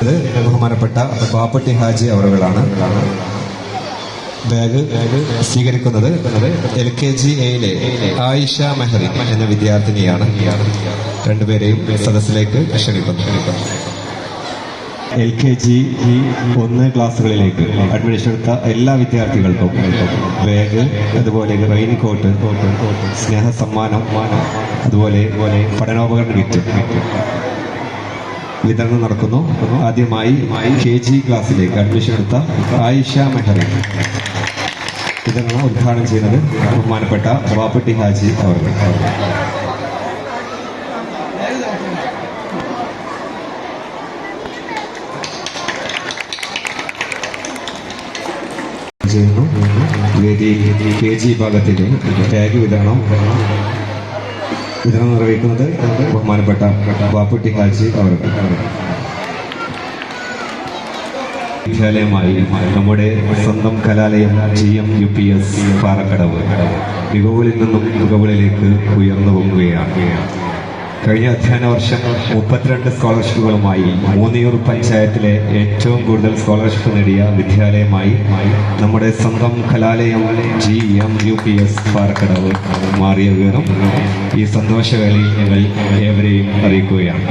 ഇത് ബഹുമാനപ്പെട്ട ബാപ്പട്ടി ഹാജി അവറുകളാണ്. ബാഗ് സ്വീകരിക്കുന്നത് എൽ കെ ജി എയിലെ ആയിഷ മെഹറി എന്ന വിദ്യാർത്ഥിനിയാണ്. രണ്ടുപേരെയും സദസ്സിലേക്ക് ക്ഷണിക്കുന്നു. എൽ കെ ജി ഒന്ന് ക്ലാസ്സുകളിലേക്ക് അഡ്മിഷൻ എടുത്ത എല്ലാ വിദ്യാർത്ഥികൾക്കും ബാഗ് അതുപോലെ റെയിൻ കോട്ട് സ്നേഹ സമ്മാനം അതുപോലെ പഠനോപകരണ കിറ്റ് വിതരണം നടക്കുന്നു. ആദ്യമായി കെ ജി ക്ലാസ്സിലേക്ക് അഡ്മിഷൻ എടുത്ത ആയിഷ മെഹറി. വിതരണം ഉദ്ഘാടനം ചെയ്യുന്നത് ബഹുമാനപ്പെട്ട ബാപ്പട്ടി ഹാജി അവർ ചെയ്യുന്നു. കെ ജി വിഭാഗത്തിലെ ടാഗ് വിതരണം. വിതരണം നിർവഹിക്കുന്നത് ബഹുമാനപ്പെട്ട ബാപ്പുട്ടി ഹാജി അവർ വിദ്യാലയമായി നമ്മുടെ സ്വന്തം കലാലയം G M U P S Parakkadavu മികവുകളിൽ നിന്നും മികവുകളിലേക്ക് ഉയർന്നു പൊങ്ങുകയാണ് കഴിഞ്ഞ അധ്യയന വർഷം മുപ്പത്തിരണ്ട് സ്കോളർഷിപ്പുകളുമായി മൂന്നിയൂർ പഞ്ചായത്തിലെ ഏറ്റവും കൂടുതൽ സ്കോളർഷിപ്പ് നേടിയ വിദ്യാലയമായി നമ്മുടെ സ്വന്തം കലാലയം G M U P S Parakkadavu മാറിയ വിവരം ഈ സന്തോഷവേളയിൽ ഞങ്ങൾ ഏവരെയും അറിയിക്കുകയാണ്.